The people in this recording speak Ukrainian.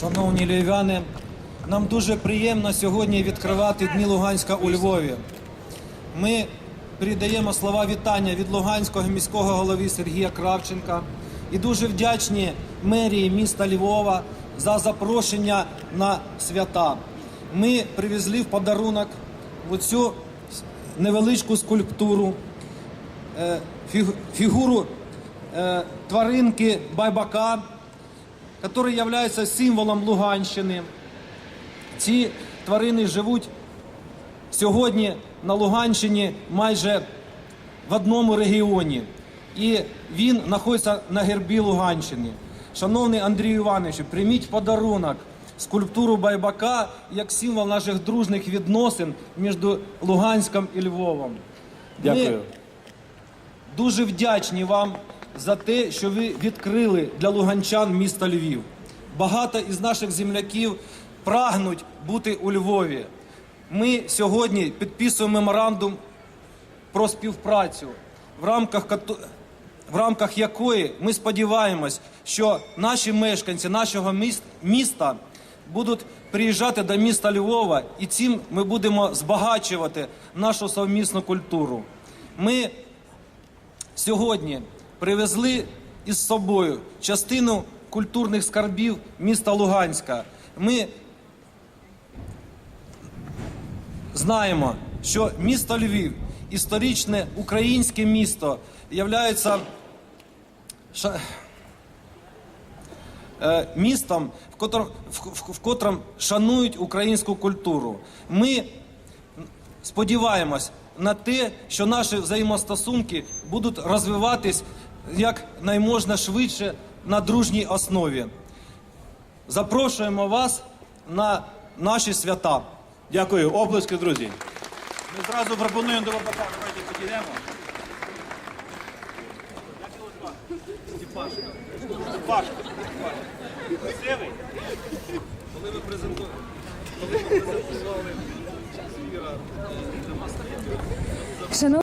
Шановні львів'яни, нам дуже приємно сьогодні відкривати Дні Луганська у Львові. Ми передаємо слова вітання від Луганського міського голови Сергія Кравченка і дуже вдячні мерії міста Львова за запрошення на свята. Ми привезли в подарунок оцю невеличку скульптуру, е, фігуру е, тваринки Байбака, який є символом Луганщини. Ці тварини живуть сьогодні на Луганщині майже в одному регіоні. І він знаходиться на гербі Луганщини. Шановний Андрій Іванович, прийміть подарунок скульптуру Байбака як символ наших дружних відносин між Луганськом і Львовом. Дякую. Ми дуже вдячні вам за те, що ви відкрили для луганчан місто Львів. Багато із наших земляків прагнуть бути у Львові. Ми сьогодні підписуємо меморандум про співпрацю, в рамках, в рамках якої ми сподіваємось, що наші мешканці нашого міс- міста будуть приїжджати до міста Львова, і цим ми будемо збагачувати нашу совмісну культуру. Ми сьогодні привезли із собою частину культурних скарбів міста Луганська. Ми знаємо, що місто Львів, історичне українське місто, являється е, містом, в котром, в котром шанують українську культуру. Ми сподіваємось на те, що наші взаємостосунки будуть розвиватись як найможна швидше на дружній основі. Запрошуємо вас на наші свята. Дякую. Оплески, друзі. Ми зразу пропонуємо до Бабака. Давайте підійдемо. Степашка. Степашка. Красивий? Коли ви презентували Шановні